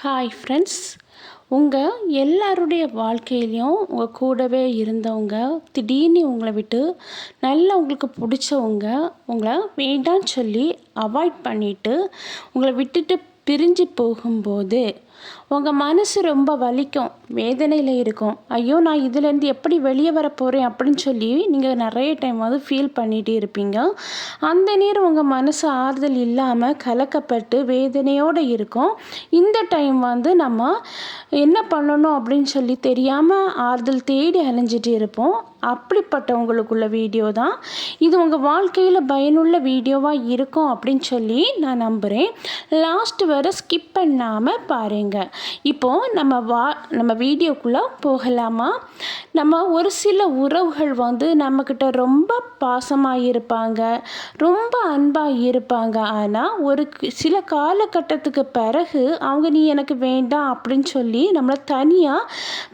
Hi friends உங்கள் எல்லாருடைய வாழ்க்கையிலையும் உங்கள் கூடவே இருந்தவங்க திடீர்னு உங்களை விட்டு நல்லா உங்களுக்கு பிடிச்சவங்க உங்களை வேண்டான்னு சொல்லி அவாய்ட் பண்ணிவிட்டு உங்களை விட்டுட்டு பிரிஞ்சு போகும்போது உங்கள் மனசு ரொம்ப வலிக்கும் வேதனையில் இருக்கும். ஐயோ நான் இதுலேருந்து எப்படி வெளியே வர போகிறேன் அப்படின்னு சொல்லி நீங்கள் நிறைய டைம் வந்து ஃபீல் பண்ணிகிட்டே இருப்பீங்க. அந்த நேரம் உங்கள் மனசு ஆறுதல் இல்லாமல் கலக்கப்பட்டு வேதனையோடு இருக்கும். இந்த டைம் வந்து நம்ம என்ன பண்ணணும் அப்படின்னு சொல்லி தெரியாமல் ஆறுதல் தேடி அலைஞ்சிட்டு இருப்போம். அப்படிப்பட்டவங்களுக்குள்ள வீடியோ தான். இது உங்கள் வாழ்க்கையில் பயனுள்ள வீடியோவாக இருக்கும் அப்படின்னு சொல்லி நான் நம்புகிறேன் லாஸ்ட் வரை ஸ்கிப் பண்ணாமல் பாருங்கள் இப்போது நம்ம வா நம்ம வீடியோக்குள்ளே போகலாமா? நம்ம ஒரு சில உறவுகள் வந்து நம்மக்கிட்ட ரொம்ப பாசமாக இருப்பாங்க ரொம்ப அன்பாக இருப்பாங்க. ஆனால் ஒரு சில காலகட்டத்துக்கு பிறகு அவங்க நீ எனக்கு வேண்டாம் அப்படின்னு சொல்லி நம்மளை தனியாக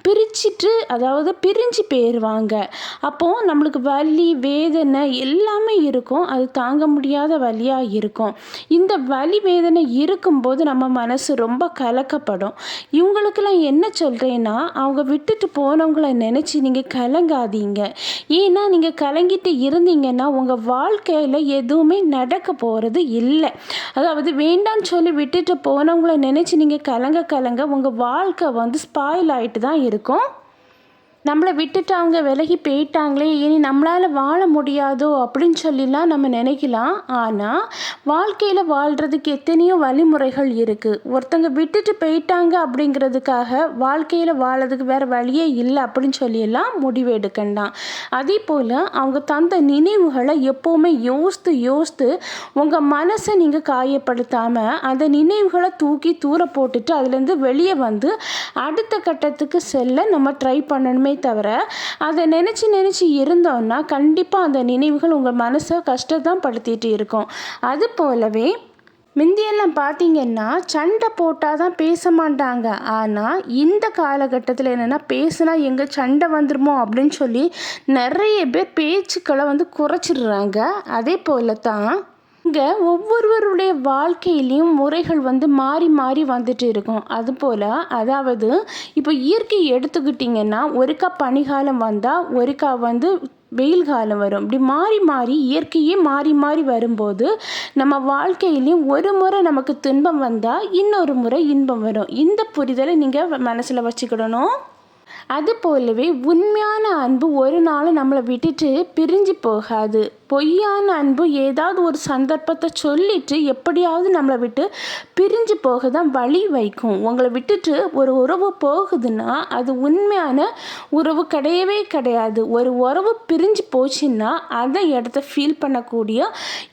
பிரிச்சுட்டு அதாவது பிரிஞ்சு போயிடுவாங்க அப்போது நம்மளுக்கு வலி வேதனை எல்லாமே இருக்கும். அது தாங்க முடியாத வழியாக இருக்கும். இந்த வலி வேதனை இருக்கும்போது நம்ம மனசு ரொம்ப கலக்க படும் இவங்களுக்கெல்லாம் என்ன சொல்கிறேன்னா அவங்க விட்டுட்டு போனவங்கள நினச்சி நீங்கள் கலங்காதீங்க. ஏன்னா நீங்கள் கலங்கிட்டு இருந்தீங்கன்னா உங்கள் வாழ்க்கையில் எதுவுமே நடக்க போகிறது இல்லை. அதாவது வேண்டான்னு சொல்லி விட்டுட்டு போனவங்கள நினச்சி நீங்கள் கலங்க கலங்க உங்கள் வாழ்க்கை வந்து ஸ்பாயில் ஆகிட்டு தான் இருக்கும். நம்மளை விட்டுட்டு அவங்க விலகி போயிட்டாங்களே இனி நம்மளால் வாழ முடியாதோ அப்படின்னு சொல்லிலாம் நம்ம நினைக்கலாம். ஆனால் வாழ்க்கையில் வாழ்கிறதுக்கு எத்தனையோ வழிமுறைகள் இருக்குது ஒருத்தங்க விட்டுட்டு போயிட்டாங்க அப்படிங்கிறதுக்காக வாழ்க்கையில் வாழறதுக்கு வேறு வழியே இல்லை அப்படின்னு சொல்லியெல்லாம் முடிவு எடுக்கண்டாம். அதே போல் அவங்க தந்த நினைவுகளை எப்போவுமே யோசித்து யோசித்து உங்கள் மனசை நீங்கள் காயப்படுத்தாமல் அந்த நினைவுகளை தூக்கி தூர போட்டுட்டு அதுலேருந்து வெளியே வந்து அடுத்த கட்டத்துக்கு செல்ல நம்ம ட்ரை பண்ணணுமே தவிர அதை நினச்சி நினச்சி இருந்தோம்னா கண்டிப்பாக அந்த நினைவுகள் உங்கள் மனசை கஷ்டத்தான் படுத்திட்டு இருக்கும். அது போலவே முந்தியெல்லாம் பார்த்தீங்கன்னா சண்டை போட்டால் தான் பேச மாட்டாங்க. ஆனால் இந்த காலகட்டத்தில் என்னென்னா பேசுனா எங்கே சண்டை வந்துடுமோ அப்படின்னு சொல்லி நிறைய பேர் பேச்சுக்களை வந்து குறைச்சிடுறாங்க. அதே போல தான் இங்கே ஒவ்வொருவருடைய வாழ்க்கையிலையும் முறைகள் வந்து மாறி மாறி வந்துட்டு இருக்கும். அதுபோல் அதாவது இப்போ இயற்கை எடுத்துக்கிட்டிங்கன்னா ஒருக்கா பனிகாலம் வந்தால் ஒருக்கா வந்து வெயில் காலம் வரும். இப்படி மாறி மாறி இயற்கையே மாறி மாறி வரும்போது நம்ம வாழ்க்கையிலையும் ஒரு முறை நமக்கு துன்பம் வந்தால் இன்னொரு முறை இன்பம் வரும். இந்த புரிதலை நீங்கள் மனசில் வச்சுக்கிடணும். அது போலவே உண்மையான அன்பு ஒரு நாள் நம்மளை விட்டுட்டு பிரிஞ்சு போகாது. பொய்யான அன்பு ஏதாவது ஒரு சந்தர்ப்பத்தை சொல்லிட்டு எப்படியாவது நம்மளை விட்டு பிரிஞ்சு போக தான் வழி வைக்கும் உங்களை விட்டுட்டு ஒரு உறவு போகுதுன்னா அது உண்மையான உறவு கிடையவே கிடையாது. ஒரு உறவு பிரிஞ்சு போச்சுன்னா அதை இடத்த ஃபீல் பண்ணக்கூடிய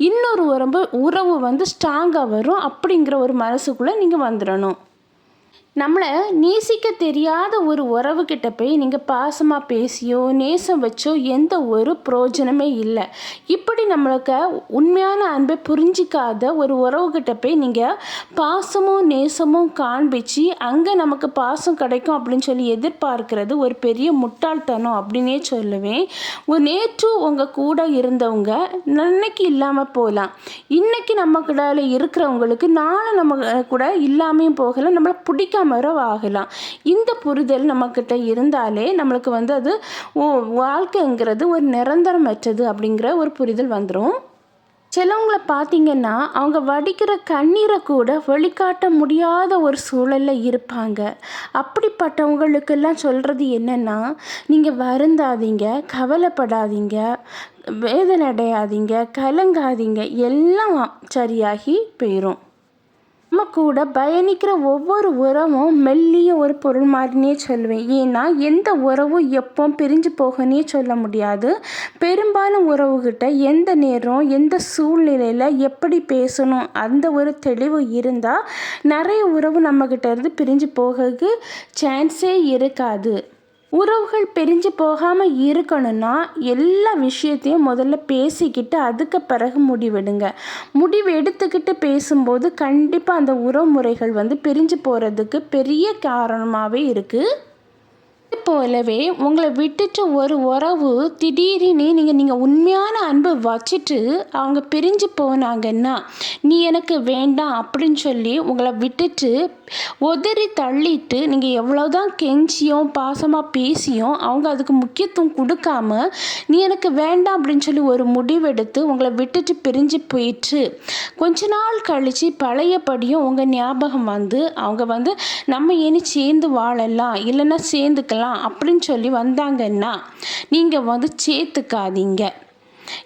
இன்னொரு உறவு உறவு வந்து ஸ்ட்ராங்காக வரும் அப்படிங்கிற ஒரு மனசுக்குள்ளே நீங்கள் வந்துடணும். நம்மளை நேசிக்க தெரியாத ஒரு உறவுக்கிட்ட போய் நீங்கள் பாசமாக பேசியோ நேசம் வச்சோ எந்த ஒரு பிரயோஜனமே இல்லை. இப்படி நம்மளுக்கு உண்மையான அன்பை புரிஞ்சிக்காத ஒரு உறவுக்கிட்ட போய் நீங்கள் பாசமும் நேசமும் காண்பிச்சு அங்கே நமக்கு பாசம் கிடைக்கும் அப்படின்னு சொல்லி எதிர்பார்க்கிறது ஒரு பெரிய முட்டாள்தனம் அப்படின்னே சொல்லுவேன். ஒரு நேற்று உங்கள் கூட இருந்தவங்க இன்னைக்கு இல்லாமல் போகலாம். இன்றைக்கி நம்ம கூட இருக்கிறவங்களுக்கு நாளை நம்ம கூட இல்லாமையும் போகலாம் நம்மளை பிடிக்காம மரம் ஆகலாம் இந்த புரிதல் நம்மக்கிட்ட இருந்தாலே நம்மளுக்கு வந்து அது வாழ்க்கைங்கிறது ஒரு நிரந்தரமற்றது அப்படிங்கிற ஒரு புரிதல் வந்துடும் சிலவங்கள பார்த்தீங்கன்னா அவங்க வடிக்கிற கண்ணீரை கூட வெளிக்காட்ட முடியாத ஒரு சூழலில் இருப்பாங்க. அப்படிப்பட்டவங்களுக்கெல்லாம் சொல்கிறது என்னென்னா நீங்கள் வருந்தாதீங்க கவலைப்படாதீங்க வேதனை அடையாதீங்க கலங்காதீங்க எல்லாம் சரியாகி போயிடும் நம்ம கூட பயணிக்கிற ஒவ்வொரு உறவும் மெல்லிய ஒரு பொருள் மாதிரினே சொல்லுவேன். ஏன்னா எந்த உறவும் எப்போ பிரிஞ்சு போகனே சொல்ல முடியாது. பெரும்பாலும் உறவுகிட்ட எந்த நேரம் எந்த சூழ்நிலையில் எப்படி பேசணும் அந்த ஒரு தெளிவு இருந்தால் நிறைய உறவு நம்மக்கிட்ட இருந்து பிரிஞ்சு போகிறதுக்கு சான்ஸே இருக்காது. உறவுகள் பிரிஞ்சு போகாமல் இருக்கணும்னா எல்லா விஷயத்தையும் முதல்ல பேசிக்கிட்டு அதுக்கு பிறகு முடிவெடுங்க. முடிவு எடுத்துக்கிட்டு பேசும்போது கண்டிப்பாக அந்த உறவுமுறைகள் வந்து பிரிஞ்சு போகிறதுக்கு பெரிய காரணமாகவே இருக்குது போலவே உங்களை விட்டுட்டு ஒரு உறவு திடீர்னு நீங்கள் நீங்கள் உண்மையான அன்பு வச்சுட்டு அவங்க பிரிஞ்சு போனாங்கன்னா நீ எனக்கு வேண்டாம் அப்படின்னு சொல்லி உங்களை விட்டுட்டு உதறி தள்ளிட்டு நீங்கள் எவ்வளோதான் கெஞ்சியும் பாசமாக பேசியும் அவங்க அதுக்கு முக்கியத்துவம் கொடுக்காம நீ எனக்கு வேண்டாம் அப்படின்னு சொல்லி ஒரு முடிவெடுத்து உங்களை விட்டுட்டு பிரிஞ்சு போயிட்டு கொஞ்ச நாள் கழித்து பழையபடியும் உங்கள் ஞாபகம் வந்து அவங்க வந்து நம்ம இனி சேர்ந்து வாழலாம் இல்லைன்னா சேர்ந்துக்கலாம் அப்படின்னு சொல்லி வந்தாங்கன்னா நீங்கள் வந்து சேர்த்துக்காதீங்க.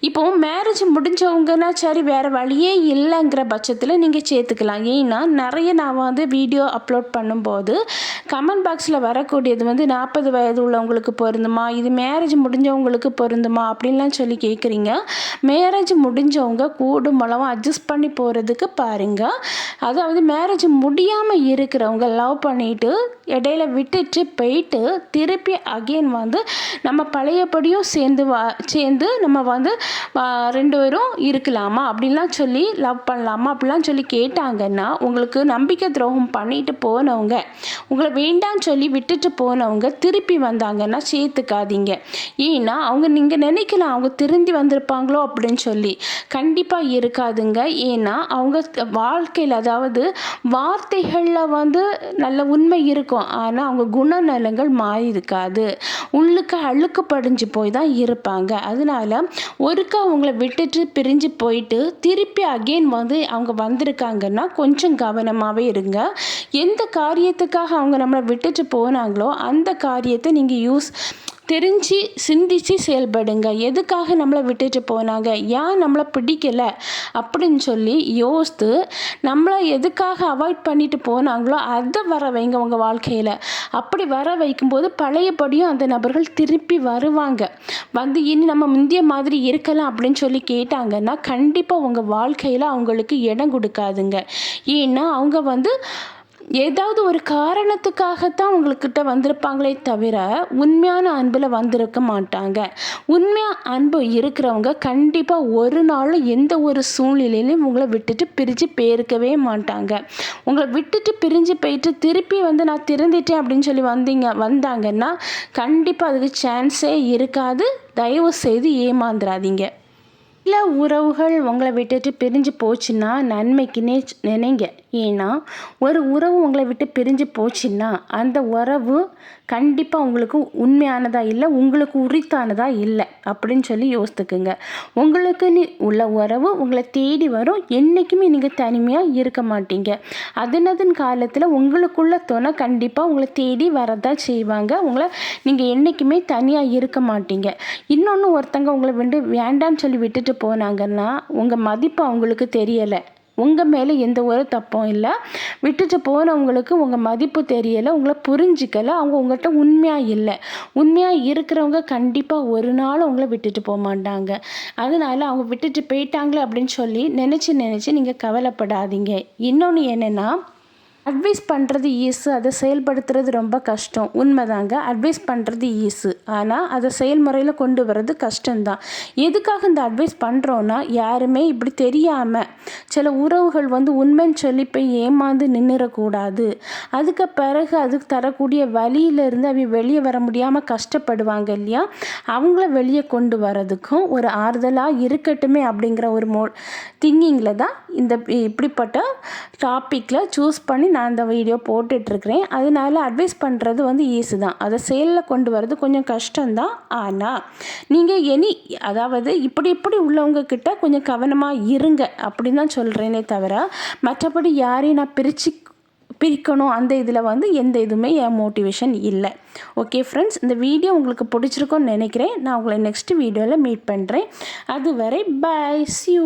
இப்போ மேரேஜ் முடிஞ்சவங்கன்னா சரி வேறு வழியே இல்லைங்கிற பட்சத்தில் நீங்கள் சேர்த்துக்கலாம். ஏன்னா நிறைய நான் வந்து வீடியோ அப்லோட் பண்ணும்போது கமெண்ட் பாக்ஸில் வரக்கூடியது வந்து நாற்பது வயது உள்ளவங்களுக்கு பொருந்துமா? இது மேரேஜ் முடிஞ்சவங்களுக்கு பொருந்துமா? அப்படின்லாம் சொல்லி கேட்குறீங்க மேரேஜ் முடிஞ்சவங்க கூடும் அளவும் அட்ஜஸ்ட் பண்ணி போகிறதுக்கு பாருங்கள் அதாவது மேரேஜ் முடியாமல் இருக்கிறவங்க லவ் பண்ணிவிட்டு இடையில விட்டுட்டு போயிட்டு திருப்பி அகெயின் வந்து நம்ம பழையபடியும் சேர்ந்து வா சேர்ந்து நம்ம வந்து ரெண்டு பேரும் இருக்கலாமா? அப்படின்லாம் சொல்லி லவ் பண்ணலாமா? அப்படிலாம் சொல்லி கேட்டாங்கன்னா உங்களுக்கு நம்பிக்கை துரோகம் பண்ணிட்டு போனவங்க உங்களை வேண்டான்னு சொல்லி விட்டுட்டு போனவங்க திருப்பி வந்தாங்கன்னா சேர்த்துக்காதீங்க. ஏன்னா அவங்க நீங்கள் நினைக்கலாம் அவங்க திருந்தி வந்திருப்பாங்களோ அப்படின்னு சொல்லி. கண்டிப்பாக இருக்காதுங்க. ஏன்னா அவங்க வாழ்க்கையில் அதாவது வார்த்தைகளில் வந்து நல்ல உண்மை இருக்கும். ஆனால் அவங்க குணநலங்கள் மாறி இருக்காது உள்ளுக்கு அழுக்கு படிஞ்சு போய் தான் இருப்பாங்க. அதனால ஒருக்கா அவங்கள விட்டுட்டு பிரிஞ்சு போயிட்டு திருப்பி அகெயின் வந்து அவங்க வந்திருக்காங்கன்னா கொஞ்சம் கவனமாகவே இருங்க. எந்த காரியத்துக்காக அவங்க நம்மளை விட்டுட்டு போனாங்களோ அந்த காரியத்தை நீங்கள் யூஸ் தெரிஞ்சு சிந்திச்சு செயல்படுங்க. எதுக்காக நம்மளை விட்டுட்டு போனாங்க? ஏன் நம்மளை பிடிக்கலை? அப்படின்னு சொல்லி யோசித்து நம்மளை எதுக்காக அவாய்ட் பண்ணிட்டு போனாங்களோ அதை வர வைங்க உங்கள் வாழ்க்கையில். அப்படி வர வைக்கும்போது பழையபடியும் அந்த நபர்கள் திருப்பி வருவாங்க. வந்து இனி நம்ம முந்திய மாதிரி இருக்கலாம் அப்படின்னு சொல்லி கேட்டாங்கன்னா கண்டிப்பாக உங்கள் வாழ்க்கையில் அவங்களுக்கு இடம் கொடுக்காதுங்க. ஏன்னா அவங்க வந்து ஏதாவது ஒரு காரணத்துக்காகத்தான் உங்கள்கிட்ட வந்திருப்பாங்களே தவிர உண்மையான அன்பில் வந்திருக்க மாட்டாங்க. உண்மையாக அன்பு இருக்கிறவங்க கண்டிப்பாக ஒரு நாளும் எந்த ஒரு சூழ்நிலையிலையும் உங்களை விட்டுட்டு பிரிஞ்சு போயிருக்கவே மாட்டாங்க. உங்களை விட்டுட்டு பிரிஞ்சு போயிட்டு திருப்பி வந்து நான் திறந்துட்டேன் அப்படின்னு சொல்லி வந்தீங்க வந்தாங்கன்னா கண்டிப்பாக அதுக்கு சான்ஸே இருக்காது. தயவு செய்து ஏமாந்துடாதீங்க சில உறவுகள் உங்களை விட்டுட்டு பிரிஞ்சு போச்சுன்னா நன்மைக்குன்னே நினைங்க. ஏன்னா ஒரு உறவு உங்களை விட்டு பிரிஞ்சு போச்சுன்னா அந்த உறவு கண்டிப்பாக உங்களுக்கு உண்மையானதாக இல்லை உங்களுக்கு உரித்தானதாக இல்லை அப்படின்னு சொல்லி யோசித்துக்குங்க. உங்களுக்குன்னு உள்ள உறவு உங்களை தேடி வரும். என்றைக்குமே நீங்கள் தனிமையாக இருக்க மாட்டீங்க. அதனதன் காலத்தில் உங்களுக்குள்ள துணை கண்டிப்பாக உங்களை தேடி வரதான் செய்வாங்க. உங்களை நீங்கள் என்றைக்குமே தனியாக இருக்க மாட்டீங்க. இன்னொன்று ஒருத்தங்க உங்களை வந்து வேண்டாம்னு சொல்லி விட்டுட்டு போனாங்கன்னா உங்கள் மதிப்பு அவங்களுக்கு தெரியலை. உங்கள் மேலே எந்த ஒரு தப்பும் இல்லை. விட்டுட்டு போனவங்களுக்கு உங்கள் மதிப்பு தெரியலை. உங்களை புரிஞ்சிக்கலை. அவங்க உங்கள்கிட்ட உண்மையாக இல்லை. உண்மையாக இருக்கிறவங்க கண்டிப்பாக ஒரு நாள் உங்களை விட்டுட்டு போக மாட்டாங்க. அதனால் அவங்க விட்டுட்டு போயிட்டாங்களே அப்படின்னு சொல்லி நினச்சி நினச்சி நீங்கள் கவலைப்படாதீங்க. இன்னொன்று என்னென்னா அட்வைஸ் பண்ணுறது ஈஸு அதை செயல்படுத்துறது ரொம்ப கஷ்டம். உண்மைதாங்க. அட்வைஸ் பண்ணுறது ஈஸு. ஆனால் அதை செயல்முறையில் கொண்டு வர்றது கஷ்டம்தான். எதுக்காக இந்த அட்வைஸ் பண்ணுறோன்னா யாருமே இப்படி தெரியாமல் சில உறவுகள் வந்து உண்மைன்னு சொல்லி போய் ஏமாந்து நின்றுடக்கூடாது அதுக்கு பிறகு அதுக்கு தரக்கூடிய வழியிலிருந்து அவங்க வெளியே வர முடியாமல் கஷ்டப்படுவாங்க இல்லையா? அவங்கள வெளியே கொண்டு வரதுக்கும் ஒரு ஆறுதலாக இருக்கட்டுமே அப்படிங்கிற ஒரு மோ திங்கிங்கில் தான் இந்த இப்படிப்பட்ட டாப்பிக்கில் சூஸ் பண்ணி நான் அந்த வீடியோ போட்டுட்ருக்கிறேன். அதனால அட்வைஸ் பண்ணுறது வந்து ஈஸி தான். அதை செயலில் கொண்டு வர்றது கொஞ்சம் கஷ்டம்தான். ஆனால் நீங்கள் எனி அதாவது இப்படி இப்படி உள்ளவங்கக்கிட்ட கொஞ்சம் கவனமாக இருங்க அப்படின்னு தான் சொல்கிறேனே தவிர மற்றபடி யாரையும் நான் பிரித்து பிரிக்கணும் அந்த இதில் வந்து எந்த இதுவுமே என் மோட்டிவேஷன் இல்லை. ஓகே ஃப்ரெண்ட்ஸ் இந்த வீடியோ உங்களுக்கு பிடிச்சிருக்கோன்னு நினைக்கிறேன். நான் உங்களை நெக்ஸ்ட் வீடியோவில் மீட் பண்ணுறேன் அதுவரை பாய் சியூ